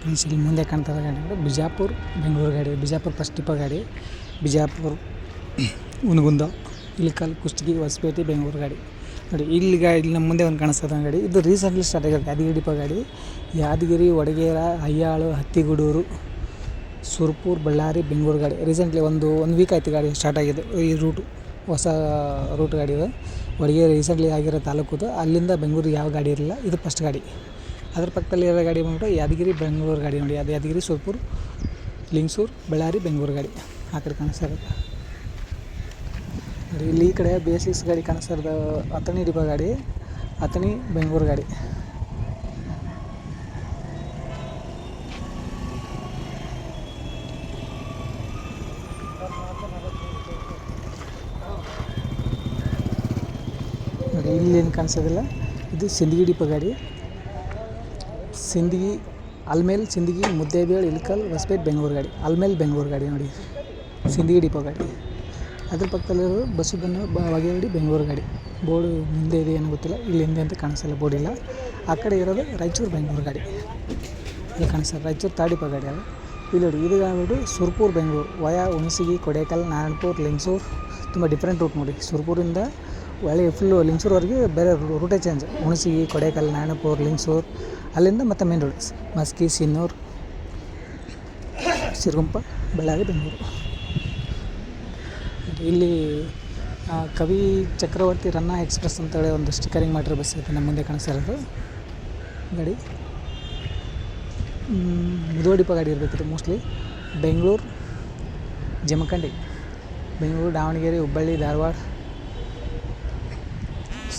Friends ಇಲ್ಲಿ ಮುಂದೆ ಕಾಣ್ತಾ ಇರೋ ಗಾಡಿ ಬಿಜಾಪುರ, ಬೆಂಗಳೂರು ಗಾಡಿ, ಬಿಜಾಪುರ್ ಫಸ್ಟ್ ಟಿಪ್ಪ ಗಾಡಿ, ಬಿಜಾಪುರ್ ಹುನಗುಂದ ಇಲಿಕಲ್, ಕುಷ್ಟಗಿ, ಹೊಸಪೇಟೆ, ಬೆಂಗಳೂರು ಗಾಡಿ. ನೋಡಿ, ಇಲ್ಲಿ ಗಾಡಿ ಇಲ್ಲಿ ನಮ್ಮ ಮುಂದೆ ಒಂದು ಕಾಣಿಸ್ತದೆ ಗಾಡಿ. ಇದು ರೀಸೆಂಟ್ಲಿ ಸ್ಟಾರ್ಟ್ ಆಗಿರೋದು ಯಾದಗಿರಿ ಡಿಪ್ಪ ಗಾಡಿ. ಯಾದಗಿರಿ, ವಡಗೇರ, ಅಯ್ಯಾಳು, ಹತ್ತಿಗೂಡೂರು, ಸುರ್ಪುರ್, ಬಳ್ಳಾರಿ, ಬೆಂಗಳೂರು ಗಾಡಿ. ರೀಸೆಂಟ್ಲಿ ಒಂದು ಒಂದು ವೀಕ್ ಆಯ್ತು ಗಾಡಿ ಸ್ಟಾರ್ಟ್ ಆಗಿದೆ ಈ ರೂಟು ಹೊಸ ರೂಟ್ ಗಾಡಿ ಇದೆ. ವಡಗೇರಿ ರೀಸೆಂಟ್ಲಿ ಆಗಿರೋ ತಾಲೂಕುದು ಅಲ್ಲಿಂದ ಬೆಂಗಳೂರಿಗೆ ಯಾವ ಗಾಡಿ ಇರಲಿಲ್ಲ. ಇದು ಫಸ್ಟ್ ಗಾಡಿ. ಅದ್ರ ಪಕ್ಕದಲ್ಲಿ ಇರೋ ಗಾಡಿ ಬಂದ್ಬಿಟ್ಟು ಯಾದಗಿರಿ, ಬೆಂಗಳೂರು ಗಾಡಿ ನೋಡಿ. ಅದು ಯಾದಗಿರಿ, ಸುರ್ಪುರ್, ಲಿಂಗ್ಸೂರು, ಬಳ್ಳಾರಿ, ಬೆಂಗಳೂರು ಗಾಡಿ. ಆ ಕಡೆ ಕಾಣಿಸ್ತಾ ಇಲ್ಲಿ ಈ ಕಡೆ ಬೇಸಿಕ್ಸ್ ಗಾಡಿ ಕಾಣಿಸ್ತಾ ಇರೋದು. ಅಥಣಿ ಡಿಪೋ ಗಾಡಿ, ಅಥಣಿ, ಬೆಂಗಳೂರು ಗಾಡಿ. ನೋಡಿ, ಇಲ್ಲಿ ಏನು ಕಾಣಿಸೋದಿಲ್ಲ. ಇದು ಸಿಂದಗಿ ಡಿಪ ಗಾಡಿ. ಸಿಂದಗಿ, ಅಲ್ಮೇಲ್, ಸಿಂದಗಿ ಮುದ್ದೇಬೇಳ್ ಇಲ್ಕಲ್ ಹೊಸಪೇಟೆ, ಬೆಂಗಳೂರು ಗಾಡಿ. ಅಲ್ಮೇಲ್, ಬೆಂಗಳೂರು ಗಾಡಿ ನೋಡಿ. ಸಿಂದಗಿ ಡಿಪೋ ಗಾಡಿ. ಅದ್ರ ಪಕ್ಕದಲ್ಲಿರೋದು ಬಸ್ಸುಬನ್ನ ಬಾಗೇವಾಡಿ, ಬೆಂಗಳೂರು ಗಾಡಿ. ಬೋರ್ಡು ಮುಂದೆ ಇದೆ ಏನೋ ಗೊತ್ತಿಲ್ಲ. ಇಲ್ಲಿ ಹಿಂದೆ ಅಂತ ಕಾಣಿಸಲ್ಲ ಬೋರ್ಡ್ ಇಲ್ಲ ಆ ಕಡೆ ಇರೋದು ರಾಯಚೂರು, ಬೆಂಗಳೂರು ಗಾಡಿ. ಇಲ್ಲಿ ಕಾಣಿಸ್ತದೆ ರಾಯಚೂರು ತಾಡಿಪ ಗಾಡಿ ಅದು. ಇಲ್ಲಿ ನೋಡಿ, ಇದು ಆಗ್ಬಿಟ್ಟು ಸುರ್ಪುರ್, ಬೆಂಗಳೂರು. ವಯಾ, ಹುಣಸಗಿ, ಕೊಡೇಕಲ್, ನಾರಾಯಣಪುರ್, ಲಿಂಗ್ಸೂರು. ತುಂಬ ಡಿಫ್ರೆಂಟ್ ರೂಟ್ ನೋಡಿ. ಸುರ್ಪುರಿಂದ ಒಳ್ಳೆ ಫುಲ್ಲು ಲಿಂಗ್ಸೂರ್ವರೆಗೆ ಬೇರೆ ರೂಟೇ ಚೇಂಜ್ ಹುಣಸಗಿ ಕೊಡೇಕಲ್ ನಾಯಣಪುರ ಲಿಂಚೂರು ಅಲ್ಲಿಂದ ಮತ್ತೆ ಮೇನ್ ರೋಡ್ ಮಸ್ಕಿ ಸಿನ್ನೂರು ಸಿರುಗುಂಪ ಬೆಳಗಾವಿ ಬೆಂಗಳೂರು ಇಲ್ಲಿ ಕವಿ ಚಕ್ರವರ್ತಿ ರನ್ನ ಎಕ್ಸ್ಪ್ರೆಸ್ ಅಂತೇಳಿ ಒಂದು ಸ್ಟಿಕರಿಂಗ್ ಮಾಡಿರೋ ಬಸ್ ಐತೆ ನಮ್ಮ ಮುಂದೆ ಕಾಣಿಸ್ತಾ ಇರೋದು. ಗಾಡಿ. ಮುದುವಡಿಪ ಗಾಡಿ ಇರಬೇಕಿತ್ತು ಮೋಸ್ಟ್ಲಿ ಬೆಂಗಳೂರು ಜಮಖಂಡಿ ಬೆಂಗಳೂರು ದಾವಣಗೆರೆ ಹುಬ್ಬಳ್ಳಿ ಧಾರವಾಡ.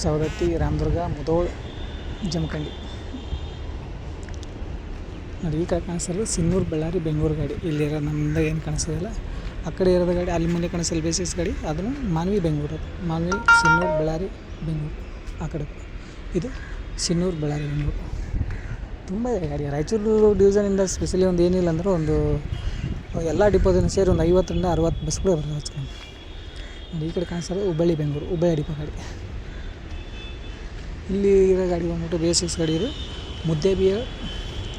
ಸವದತ್ತಿ, ರಾಮದುರ್ಗ, ಮುಧೋಳ್, ಜಮಖಂಡಿ. ನೋಡಿ, ಈ ಕಡೆ ಕಾಣಿಸೋದು ಸಿನ್ನೂರು, ಬಳ್ಳಾರಿ, ಬೆಂಗಳೂರು ಗಾಡಿ. ಇಲ್ಲಿರೋ ನಮ್ಮಿಂದ ಏನು ಕಾಣಿಸೋದಿಲ್ಲ ಆ ಕಡೆ ಇರೋದು ಗಾಡಿ, ಅಲ್ಲಿ ಮುಂದೆ ಕಾಣಿಸಲ್ಲ ಬೇಸಿಸ್ ಗಾಡಿ, ಅದನ್ನು ಮಾನ್ವಿ ಬೆಂಗಳೂರು ಅದು. ಮಾನ್ವಿ, ಸಿನ್ನೂರು, ಬಳ್ಳಾರಿ, ಬೆಂಗಳೂರು, ಆ ಕಡೆ ಇದು ಸಿನ್ನೂರು, ಬಳ್ಳಾರಿ, ಬೆಂಗಳೂರು. ತುಂಬ ಇದೆ ಗಾಡಿ. ರಾಯಚೂರು ಡಿವಿಷನಿಂದ ಸ್ಪೆಷಲಿ ಒಂದು ಏನಿಲ್ಲ ಅಂದ್ರೆ ಒಂದು ಎಲ್ಲ ಡಿಪೋದಿಂದ ಸೇರಿ ಒಂದು ಐವತ್ತರಿಂದ ಅರವತ್ತು ಬಸ್ಗಳು ಬರ್ತವೆ ಹಚ್ಕೊಂಡು ಈ ಕಡೆ ಕಾಣಿಸೋದು ಹುಬ್ಬಳ್ಳಿ, ಬೆಂಗಳೂರು. ಹುಬ್ಬಳ್ಳಿ ಡಿಪೋ ಗಾಡಿ. ಇಲ್ಲಿ ಇರೋ ಗಾಡಿ ಬಂದ್ಬಿಟ್ಟು ಬೇಸಿಕ್ಸ್ ಗಾಡಿ ಇದು. ಮುದ್ದೇಬಿಯ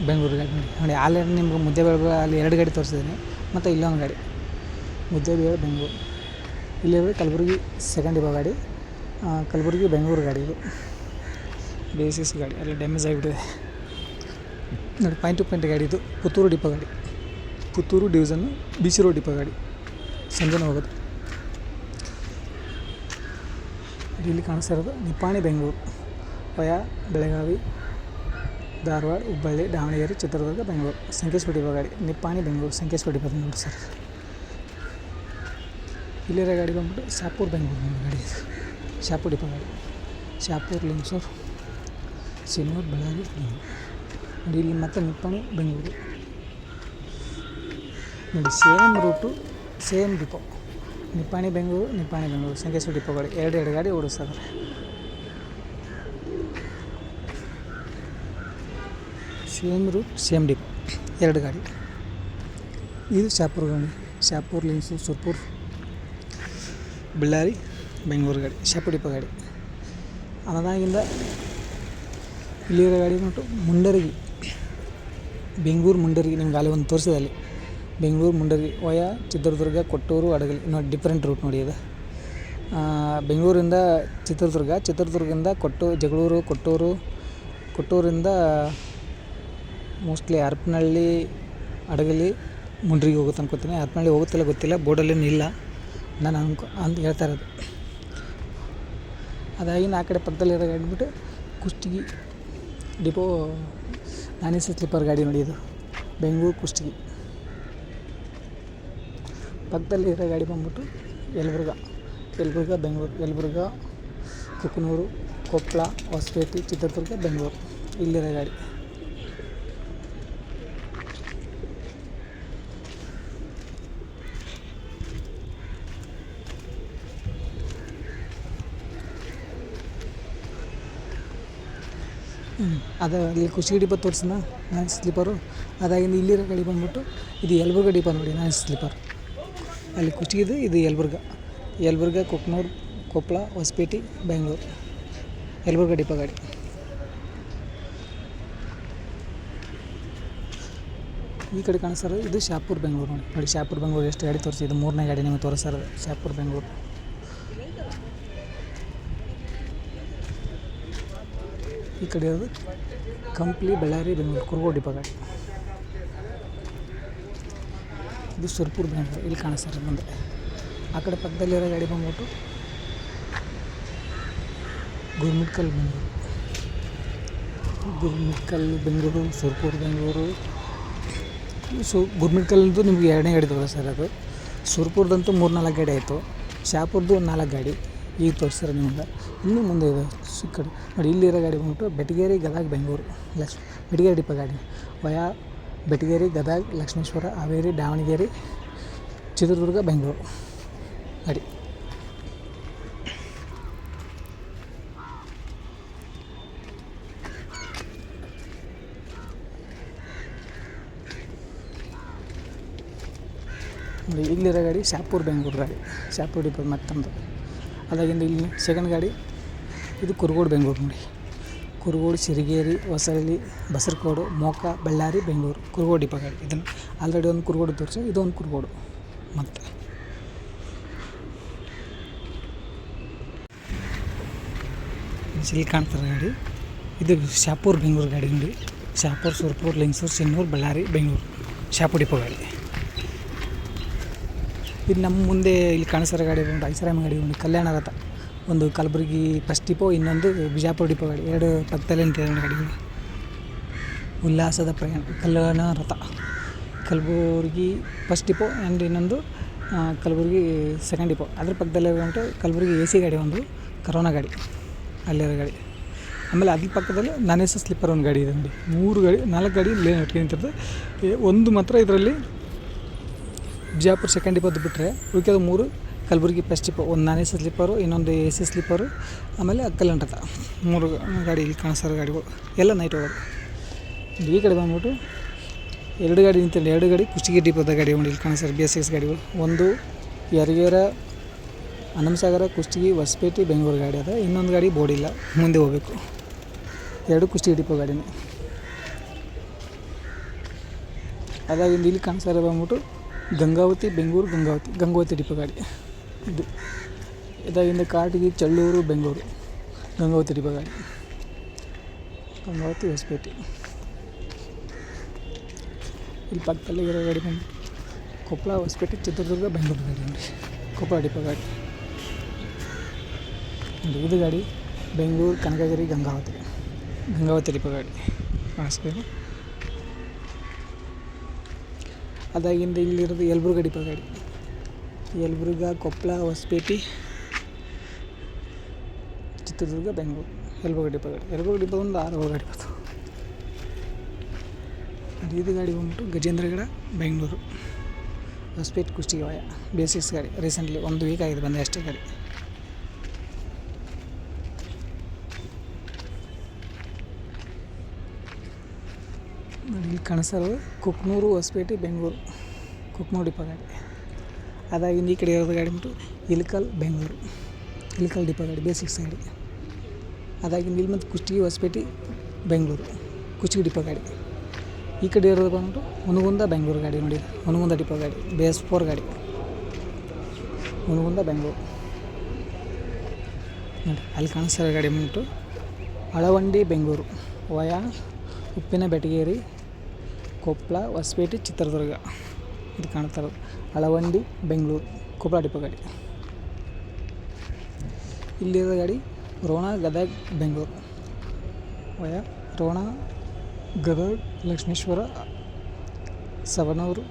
ಬೆಂಗಳೂರು ಗಾಡಿ ನೋಡಿ. ನೋಡಿ ಆಲ್ರೆಡಿ ನಿಮ್ಗೆ ಮುದ್ದೆ ಅಲ್ಲಿ ಎರಡು ಗಾಡಿ ತೋರಿಸಿದ್ದೀನಿ. ಮತ್ತು ಇಲ್ಲೊಂದು ಗಾಡಿ. ಮುದ್ದೇಬಿಯ ಬೆಂಗಳೂರು. ಇಲ್ಲಿರೋದು ಕಲಬುರ್ಗಿ ಸೆಕೆಂಡ್ ಇರೋ ಗಾಡಿ. ಕಲಬುರಗಿ ಬೆಂಗಳೂರು ಗಾಡಿ ಇದು. ಬಿ ಎಸ್ ಸಿಕ್ಸ್ ಗಾಡಿ. ಅಲ್ಲಿ ಡ್ಯಾಮೇಜ್ ಆಗಿಬಿಟ್ಟಿದೆ. ನೋಡಿ ಪಾಯಿಂಟ್ ಟು ಪಾಯಿಂಟ್ ಗಾಡಿ ಇದು. ಪುತ್ತೂರು ಡಿಪೋ ಗಾಡಿ. ಪುತ್ತೂರು ಡಿವಿಷನ್ನು ಬಿ ಸಿ ರೋಡ್ ಡಿಪೋ ಗಾಡಿ. ಸಂಜೆನೇ ಹೋಗೋದು ಇಲ್ಲಿ ಕಾಣಿಸ್ತಾ ಇರೋದು ನಿಪ್ಪಾಣಿ ಬೆಂಗಳೂರು. ವಯ ಬೆಳಗಾವಿ, ಧಾರವಾಡ, ಹುಬ್ಬಳ್ಳಿ, ದಾವಣಗೆರೆ, ಚಿತ್ರದುರ್ಗ, ಬೆಂಗಳೂರು. ಸಂಕೇಶ್ವರ ಡಿಪೋ ಗಾಡಿ ನಿಪ್ಪಾಣಿ, ಬೆಂಗಳೂರು. ಸಂಕೇಶ್ವರ ಡಿಪೋ ನೋಡಿ ಸರ್. ಇಲ್ಲಿರೋ ಗಾಡಿ ಬಂದ್ಬಿಟ್ಟು ಶಾಪೂರ್, ಬೆಂಗಳೂರು ಗಾಡಿ. ಇದು ಶಾಪೂರ್ ಡಿಪೋ ಗಾಡಿ. ಶಾಪೂರ್, ಲಿಂಗ್ಸೂರು, ಸಿನ್ನೂರು ಬೆಂಗಳೂರು. ನೋಡಿ, ಇಲ್ಲಿ ಮತ್ತೆ ನಿಪ್ಪಾಣಿ, ಬೆಂಗಳೂರು. ನೋಡಿ, same route, same depot. Nippani, Bengaluru Nippani, Bengaluru. Sankeshwar ಡಿಪೋಗಳು. ಎರಡು ಎರಡು ಗಾಡಿ ಓಡಿಸ್ತಾರೆ ಸೇಮ್ ರೂಟ್ ಸೇಮ್ ಡಿಪ್, ಎರಡು ಗಾಡಿ. ಇದು ಶಾಪುರ್ ಗಾಡಿ, ಶಾಪುರ್ ಲಿನ್ಸು ಸುರ್ಪುರ್, ಬಳ್ಳಾರಿ, ಬೆಂಗಳೂರು ಗಾಡಿ, ಶಾಪುರ್ ಡಿಪ ಗಾಡಿ. ಅದಾಗಿಂದ ಇಲ್ಲಿರೋ ಗಾಡಿ ಬಂದ್ಬಿಟ್ಟು ಮುಂಡರಗಿ, ಬೆಂಗಳೂರು ಮುಂಡರಗಿ, ನಿಮ್ಗೆ ಅಲ್ಲಿ ಒಂದು ತೋರಿಸಿದೆ ಅಲ್ಲಿ. ಬೆಂಗಳೂರು ಮುಂಡರಗಿ, ವಯ, ಚಿತ್ರದುರ್ಗ, ಕೊಟ್ಟೂರು, ಅಡಗಲಿ ನೋಡಿ ಡಿಫ್ರೆಂಟ್ ರೂಟ್ ನೋಡಿ ಇದು. ಬೆಂಗಳೂರಿಂದ ಚಿತ್ರದುರ್ಗ, ಚಿತ್ರದುರ್ಗದಿಂದ ಕೊಟ್ಟು, ಜಗಳೂರು, ಕೊಟ್ಟೂರು, ಕೊಟ್ಟೂರಿಂದ ಮೋಸ್ಟ್ಲಿ ಹರಪನಹಳ್ಳಿ ಹಡಗಲಿ ಮುಂಡ್ರಿಗೆ ಹೋಗುತ್ತೆ ಅನ್ಕೋತೀನಿ. ಹರಪನಹಳ್ಳಿ ಹೋಗುತ್ತಿಲ್ಲ ಗೊತ್ತಿಲ್ಲ ಬೋರ್ಡಲ್ಲೇನು ಇಲ್ಲ ನಾನು ಅನ್ಕೊ, ಅಂತ ಹೇಳ್ತಾ ಇರೋದು. ಅದಾಗಿನ ಆ ಕಡೆ ಪಕ್ಕದಲ್ಲಿರೋ ಗಾಡಿ ಬಿಟ್ಟು ಕುಷ್ಟಗಿ ಡಿಪೋ ನಾನೇ ಸ್ಲೀಪರ್ ಗಾಡಿ ನೋಡಿ ಇದು. ಬೆಂಗಳೂರು ಕುಷ್ಟಗಿ. ಪಕ್ಕದಲ್ಲಿ ಇರೋ ಗಾಡಿ ಬಂದ್ಬಿಟ್ಟು ಯಲಬುರ್ಗ. ಯಲಬುರ್ಗ, ಬೆಂಗಳೂರು, ಯಲಬುರ್ಗ, ಕುಕನೂರು ಕೊಪ್ಪಳ ಹೊಸಪೇಟೆ, ಚಿತ್ರದುರ್ಗ, ಬೆಂಗಳೂರು. ಇಲ್ಲಿರೋ ಗಾಡಿ. ಅದು ಇಲ್ಲಿ ಖುಷಿ ಡಿಪ ತೋರಿಸಿದ್ನ ನಾನ್ ಸ್ಲೀಪರು. ಅದಾಗಿಂದ ಇಲ್ಲಿರೋ ಗಾಡಿ ಬಂದ್ಬಿಟ್ಟು ಇದು ಯಲಬುರ್ಗ ಡಿಪ ನೋಡಿ, ನಾನ್ ಸ್ಲೀಪರ್. ಅಲ್ಲಿ ಕುಷ್ಟಗಿದು ಇದು ಯಲಬುರ್ಗ. ಯಲಬುರ್ಗ, ಕೊಕ್ನೂರು ಕೊಪ್ಪಳ ಹೊಸಪೇಟೆ, ಬೆಂಗಳೂರು. ಯಲಬುರ್ಗ ಡಿಪ ಗಾಡಿ. ಈ ಕಡೆ ಕಾಣಿಸ್ತಾರೆ ಇದು ಶಾಪುರ್ ಬೆಂಗಳೂರು ನೋಡಿ. ನೋಡಿ, ಶಾಪುರ್ ಬೆಂಗಳೂರು ಎಷ್ಟು ಗಾಡಿ ತೋರಿಸಿ ಇದು ಮೂರನೇ ಗಾಡಿ ನಿಮಗೆ ತೋರಿಸ್ತಾರೆ ಶಾಪುರ್ ಬೆಂಗಳೂರು. ಈ ಕಡೆ ಇರೋದು ಕಂಪ್ಲಿ ಬಳ್ಳಾರಿ, ಬೆಂಗಳೂರು, ಕುರುಗೋಡು ಡಿಪೋ ಇದು ಸುರ್ಪುರ್ ಬೆಂಗಳೂರು ಇಲ್ಲಿ ಕಾಣಿಸ್ತಾರೆ ಮುಂದೆ ಆ ಕಡೆ ಪಕ್ಕದಲ್ಲಿರೋ ಗಾಡಿ ಬಂದ್ಬಿಟ್ಟು ಗುರುಮಿಟ್ಕಲ್ ಬೆಂಗಳೂರು. ಗುರುಮಿಟ್ಕಲ್, ಬೆಂಗಳೂರು, ಸುರ್ಪುರ್, ಬೆಂಗಳೂರು. ಸೊ, ಗುರ್ಮಿಟ್ಕಲ್ದು ನಿಮ್ಗೆ ಎರಡನೇ ಗಾಡಿ ತೋರಿಸ್ ಸರ್ ಅದು. ಸುರ್ಪುರ್ದಂತೂ ಮೂರು ನಾಲ್ಕು ಗಾಡಿ ಆಯಿತು. ಶಾಪುರ್ದು ಒಂದು ನಾಲ್ಕು ಗಾಡಿ. ಈಗ ತೋರಿಸ್ತಾರೆ ನಿಮ್ಗೆ. ಇನ್ನೂ ಮುಂದೆ ಇದೆ. ಸಿಕ್ಕಡೆ. ಕಡೆ ನೋಡಿ, ಇಲ್ಲಿರೋ ಗಾಡಿ ಬಂದ್ಬಿಟ್ಟು ಬೆಟಗೇರಿ ಗದಗ ಬೆಂಗಳೂರು. ಲಕ್ಷ್ ಬೆಟಗೇರಿ ಡಿಪ ಗಾಡಿ. ವಯಾ ಬೆಟಗೇರಿ ಗದಗ ಲಕ್ಷ್ಮೇಶ್ವರ ಹಾವೇರಿ ದಾವಣಗೆರೆ ಚಿತ್ರದುರ್ಗ ಬೆಂಗಳೂರು. ಗಾಡಿ. ಇಲ್ಲಿರೋ ಗಾಡಿ ಶಾಪುರ್ ಬೆಂಗಳೂರು ಗಾಡಿ. ಶಾಪುರ್ ಡಿಪೋ ಮತ್ತೊಂದು. ಅದಾಗಿಂದ ಇಲ್ಲಿ ಸೆಕೆಂಡ್ ಗಾಡಿ. ಇದು ಕುರುಗೋಡು, ಬೆಂಗಳೂರು ನೋಡಿ. ಕುರುಗೋಡು, ಸಿರಿಗೇರಿ, ಹೊಸಳ್ಳಿ, ಬಸರಕೋಡು, ಮೋಕ, ಬಳ್ಳಾರಿ, ಬೆಂಗಳೂರು. ಕುರುಗೋಡು ಡಿಪೋ ಗಾಡಿ. ಇದನ್ನು ಆಲ್ರೆಡಿ ಒಂದು ಕುರುಗೋಡು ತೋರಿಸಿ ಇದೊಂದು ಕುರುಗೋಡು ಮತ್ತು. ಇಲ್ಲಿ ಕಾಣ್ತಾರೆ ಗಾಡಿ, ಇದು ಶಾಪೂರ್, ಬೆಂಗಳೂರು ಗಾಡಿ ನೋಡಿ. ಶಾಪೂರ್, ಸುರ್ಪೂರ್, ಲಿಂಗಸೂರು ಸಿನ್ನೂರು ಬಳ್ಳಾರಿ, ಬೆಂಗಳೂರು. ಶಾಪು ಡಿಪೋ ಗಾಡಿ. ಇದು ನಮ್ಮ ಮುಂದೆ ಇಲ್ಲಿ ಕಾಣಿಸ್ತಾರೆ ಗಾಡಿ ಒಂದು ಐಸರಾಮ ಗಾಡಿ ಒಂದು ಕಲ್ಯಾಣ ರಥ, ಒಂದು ಕಲಬುರಗಿ ಫಸ್ಟ್ ಡಿಪೋ ಇನ್ನೊಂದು ಬಿಜಾಪುರ ಡಿಪೋ ಗಾಡಿ ಎರಡು ಪಕ್ಕದಲ್ಲೇ ನಿಂತಿದೆ ಗಾಡಿ. ಉಲ್ಲಾಸದ ಪ್ರಯಾಣ, ಕಲ್ಯಾಣ ರಥ. ಕಲಬುರ್ಗಿ ಫಸ್ಟ್ ಡಿಪೋ ಆ್ಯಂಡ್ ಇನ್ನೊಂದು ಕಲಬುರಗಿ ಸೆಕೆಂಡ್ ಡಿಪೋ ಅದ್ರ ಪಕ್ಕದಲ್ಲೇ ಉಂಟು ಕಲಬುರ್ಗಿ ಎ ಸಿ ಗಾಡಿ ಒಂದು, ಕರೋನಾ ಗಾಡಿ. ಅಲ್ಲಿರೋ ಗಾಡಿ. ಆಮೇಲೆ ಅದ್ರ ಪಕ್ಕದಲ್ಲಿ ನಾನ್ ಸ್ಲಿಪ್ಪರ್ ಒಂದು ಗಾಡಿ ಇದೆ ನೋಡಿ. ಮೂರು ಗಾಡಿ, ನಾಲ್ಕು ಗಾಡಿ ಇಲ್ಲೇ ನಿಂತಿರ್ತದೆ. ಒಂದು ಮಾತ್ರ ಇದರಲ್ಲಿ ಬಿಜಾಪುರ ಸೆಕೆಂಡ್ ಡಿಪೋದು ಬಿಟ್ಟರೆ ಉಳಿಕೆದ ಮೂರು, ಕಲಬುರಗಿ ಫಸ್ಟ್ ಡಿಪೋ ಒಂದು ನಾನ್ ಎ ಸಿ ಸ್ಲೀಪರು, ಇನ್ನೊಂದು ಎ ಸಿ ಸ್ಲೀಪರು, ಆಮೇಲೆ ಕಲ್ಲಂಟತ ಮೂರು ಗಾಡಿ ಇಲ್ಲಿ ಕಾಣಿಸ್ತಾರೆ ಗಾಡಿಗಳು. ಎಲ್ಲ ನೈಟ್ ಹೋಗೋದು ಈ ಕಡೆ ಬಂದ್ಬಿಟ್ಟು ಎರಡು ಗಾಡಿ ನಿಂತಿಲ್ಲ ಎರಡು ಗಾಡಿ ಕುಷ್ಟಗಿ ಡಿಪೋದ ಗಾಡಿ ಒಂದು ಇಲ್ಲಿ ಕಾಣಿಸ್ತಾರೆ ಬಿ ಎಸ್ ಎಕ್ಸ್ ಗಾಡಿಗಳು. ಒಂದು ಯರಗೇರ ಅನಂತಸಾಗರ, ಕುಷ್ಟಗಿ, ಹೊಸಪೇಟೆ, ಬೆಂಗಳೂರು ಗಾಡಿ ಅದ. ಇನ್ನೊಂದು ಗಾಡಿ ಬೋರ್ಡಿಲ್ಲ. ಮುಂದೆ ಹೋಗಬೇಕು. ಎರಡು ಕುಷ್ಟಗಿ ಡಿಪೋ ಗಾಡಿನೇ. ಅದಾಗಿಂದ ಇಲ್ಲಿ ಕಾಣಿಸ್ತಾರೆ ಬಂದ್ಬಿಟ್ಟು ಗಂಗಾವತಿ ಬೆಂಗಳೂರು ಗಂಗಾವತಿ ಗಂಗಾವತಿ ಡಿಪೋ ಗಾಡಿ ಇದು ಇದಾಗಿಂದ ಕಾಟಿಗೆ ಚಳ್ಳೂರು ಬೆಂಗಳೂರು ಗಂಗಾವತಿ ಡಿಪೋ ಗಾಡಿ ಗಂಗಾವತಿ ಹೊಸಪೇಟೆ ಇಲ್ಲಿ ಪಕ್ಕದಲ್ಲಿ ಇರೋ ಗಾಡಿ ಬಂದು ಕೊಪ್ಪಳ ಹೊಸಪೇಟೆ ಚಿತ್ರದುರ್ಗ ಬೆಂಗಳೂರು ಗಾಡಿ ನೋಡಿ ಕೊಪ್ಪಳ ಡಿಪೋ ಗಾಡಿ ನೋಡಿ ಇದು ಗಾಡಿ ಬೆಂಗಳೂರು ಕನಕಗಿರಿ ಗಂಗಾವತಿ ಗಂಗಾವತಿ ಡಿಪೋ ಗಾಡಿ ಕಾಣಿಸ್ಬೇಕು ಅದಾಗಿಂದ ಇಲ್ಲಿರೋದು ಯಲಬುರ್ಗ ಡಿಪೋ ಗಾಡಿ. ಯಲಬುರ್ಗ ಕೊಪ್ಪಳ ಹೊಸಪೇಟೆ, ಚಿತ್ರದುರ್ಗ, ಬೆಂಗಳೂರು. ಯಲಬುರ್ಗ ಡಿಪೋ ಗಾಡಿ. ಯಲಬುರ್ಗ ಡಿಪೋ ಒಂದು ಆರು ಗಾಡಿ ಬರ್ತವೆ ಅದು ಗಾಡಿ ಬಂದ್ಬಿಟ್ಟು ಗಜೇಂದ್ರಗಡ, ಬೆಂಗಳೂರು. ಹೊಸಪೇಟೆ ಕುಷ್ಟಗಿ ವಾಯ ಬೇಸಿಕ್ಸ್ ಗಾಡಿ. ರೀಸೆಂಟ್ಲಿ ಒಂದು ವೀಕ್ ಆಗಿದೆ, ಬಂದೆ ಅಷ್ಟೇ ಗಾಡಿ. ಕಾಣಿಸೋದು ಕುಕ್ನೂರು ಹೊಸಪೇಟೆ, ಬೆಂಗಳೂರು. ಕುಕ್ನೂರು ಡಿಪೋ ಗಾಡಿ ಅದಾಗಿಂದ ಈ ಕಡೆ ಇರೋದು ಗಾಡಿ ಬಿಟ್ಟು ಇಲ್ಕಲ್, ಬೆಂಗಳೂರು. ಇಲ್ಕಲ್ ಡಿಪೋ ಗಾಡಿ ಬೇಸಿಕ್ಸ್ ಗಾಡಿ ಅದಾಗಿಂದ ಇಲ್ಲಿ ಮತ್ತು ಕುಷ್ಟಗಿ ಹೊಸಪೇಟೆ, ಬೆಂಗಳೂರು. ಕುಷ್ಟಗಿ ಡಿಪೋ ಗಾಡಿ ಈ ಕಡೆ ಇರೋದು ಬಂದ್ಬಿಟ್ಟು ಹುನಗುಂದ, ಬೆಂಗಳೂರು ಗಾಡಿ ನೋಡಿ. ಹುನಗುಂದ ಡಿಪೋ ಗಾಡಿ ಬೇಸ್ ಫೋರ್ ಗಾಡಿ. ಹುನಗುಂದ, ಬೆಂಗಳೂರು. ನೋಡಿ ಅಲ್ಲಿ ಕಾಣಿಸ್ತಾರೆ ಗಾಡಿ ಬಂದ್ಬಿಟ್ಟು ಅಳವಂಡಿ, ಬೆಂಗಳೂರು. ವಯಾ ಉಪ್ಪಿನ ಬೆಟಗೇರಿ ಕೊಪ್ಪಳ ಹೊಸಪೇಟೆ, ಚಿತ್ರದುರ್ಗ. ಇದು ಕಾಣ್ತಾ ಇರೋದು. ಅಳವಂಡಿ, ಬೆಂಗಳೂರು. ಕೊಪ್ಪಳ ಡಿಪೋ ಗಾಡಿ ಇಲ್ಲಿರೋ ಗಾಡಿ ರೋಣ, ಗದಗ, ಬೆಂಗಳೂರು. ವಯ ರೋಣ, ಗದಗ, ಲಕ್ಷ್ಮೇಶ್ವರ ಸವನೂರು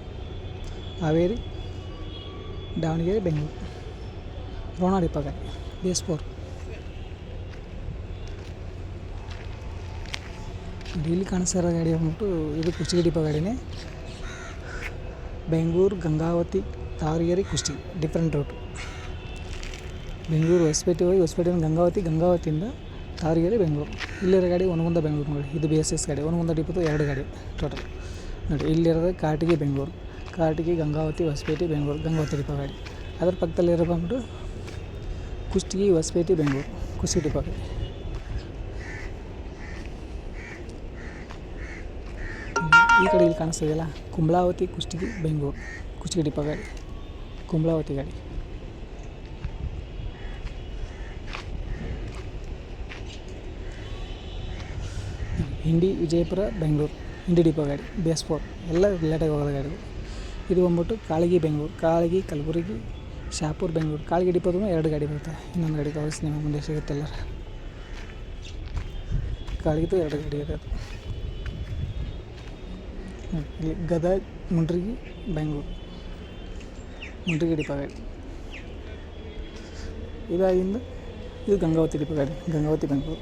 ಹಾವೇರಿ, ದಾವಣಗೆರೆ, ಬೆಂಗಳೂರು. ರೋಣ ಡಿಪೋ ಗಾಡಿ ಬಿ ಫೋರ್ ಕಾಣಿಸ್ತಿರೋ ಗಾಡಿ ಬಂದ್ಬಿಟ್ಟು ಇದು ಕುಷ್ಟಗಿ ಡಿಪೋ ಗಾಡಿನೇ. ಬೆಂಗಳೂರು, ಗಂಗಾವತಿ ತಾವರಗೆರೆ ಕುಷ್ಟಗಿ ಡಿಫ್ರೆಂಟ್ ರೂಟು ಬೆಂಗಳೂರು ಹೊಸಪೇಟೆ ಹೋಗಿ ಹೊಸಪೇಟೆಯಿಂದ ಗಂಗಾವತಿ, ಗಂಗಾವತಿಯಿಂದ ತಾವರಗೆರೆ ಬೆಂಗಳೂರು. ಇಲ್ಲಿರೋ ಗಾಡಿ ಒನಗುಂದ ಬೆಂಗಳೂರು ನೋಡಿ. ಇದು ಬಿ ಎಸ್ ಎಸ್ ಗಾಡಿ. ಒನಗುಂದ ಡಿಪೋದು ಎರಡು ಗಾಡಿ ಟೋಟಲ್ ನೋಡಿ, ಇಲ್ಲಿರೋದು ಕಾಟಿಗೆ ಬೆಂಗಳೂರು ಕಾಟಿಗೆ ಗಂಗಾವತಿ ಹೊಸಪೇಟೆ ಬೆಂಗಳೂರು ಗಂಗಾವತಿ ಡಿಪೋ ಗಾಡಿ. ಅದ್ರ ಪಕ್ಕದಲ್ಲಿರೋ ಬಂದ್ಬಿಟ್ಟು ಕುಷ್ಟಗಿ ಹೊಸಪೇಟೆ ಬೆಂಗಳೂರು ಕುಷ್ಟಗಿ ಡಿಪೋ ಗಾಡಿ. ಈ ಕಡೆ ಇಲ್ಲಿ ಕಾಣಿಸ್ತಿದೆಯಲ್ಲ? ಕುಂಬಳಾವತಿ, ಕುಷ್ಟಗಿ ಬೆಂಗಳೂರು ಕುಷ್ಟಗಿ ಡಿಪೋ ಗಾಡಿ ಕುಂಬಳಾವತಿ ಗಾಡಿ. ಹಿಂಡಿ, ವಿಜಯಪುರ, ಬೆಂಗಳೂರು ಹಿಂಡಿ ಡಿಪೋ ಗಾಡಿ ಬಿ ಎಸ್ ಫೋರ್ ಎಲ್ಲ ರಿಲೇಟಾಗಿ ಹೋಗೋದು ಗಾಡಿಗಳು ಇದು ಬಂದ್ಬಿಟ್ಟು ಕಾಳಗಿ, ಬೆಂಗಳೂರು, ಕಾಳಗಿ, ಕಲಬುರಗಿ, ಶಾಪುರ್, ಬೆಂಗಳೂರು. ಕಾಳಗಿ ಡಿಪೋದೂ ಎರಡು ಗಾಡಿ ಬರುತ್ತೆ. ಇನ್ನೊಂದು ಗಾಡಿ ಕಳಿಸಿ ನಿಮ್ಮ ಮುಂದೆ ಎಲ್ಲರೂ. ಕಾಳಗಿದು ಎರಡು ಗಾಡಿ ಇದೆ ಇಲ್ಲಿ ಗದಗ ಮುಂಡ್ರಿಗಿ, ಬೆಂಗಳೂರು. ಮುಂಡ್ರಿಗಿ ಡಿಪೋ ಇದಾಗಿಂದ ಇದು ಗಂಗಾವತಿ ಡಿಪೋ ಗಂಗಾವತಿ, ಬೆಂಗಳೂರು.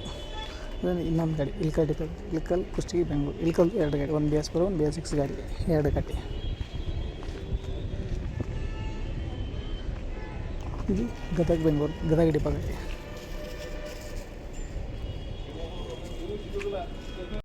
ಇದನ್ನು ಇನ್ನೊಂದು ಗಾಡಿ ಇಲ್ಕಲ್ ಡಿಪೋ ಇಲ್ಕಲ್ ಕುಷ್ಟಗಿ, ಬೆಂಗಳೂರು. ಇಲ್ಕಲ್ ಎರಡು ಗಾಡಿ, ಒಂದು ಬಿ ಎಸ್ ಫೋರ್ ಒಂದು ಬಿ ಎಸ್ ಸಿಕ್ಸ್ ಗಾಡಿ, ಎರಡು ಗಾಡಿ. ಇದು ಗದಗ, ಬೆಂಗಳೂರು ಗದಗ ಡಿಪೋ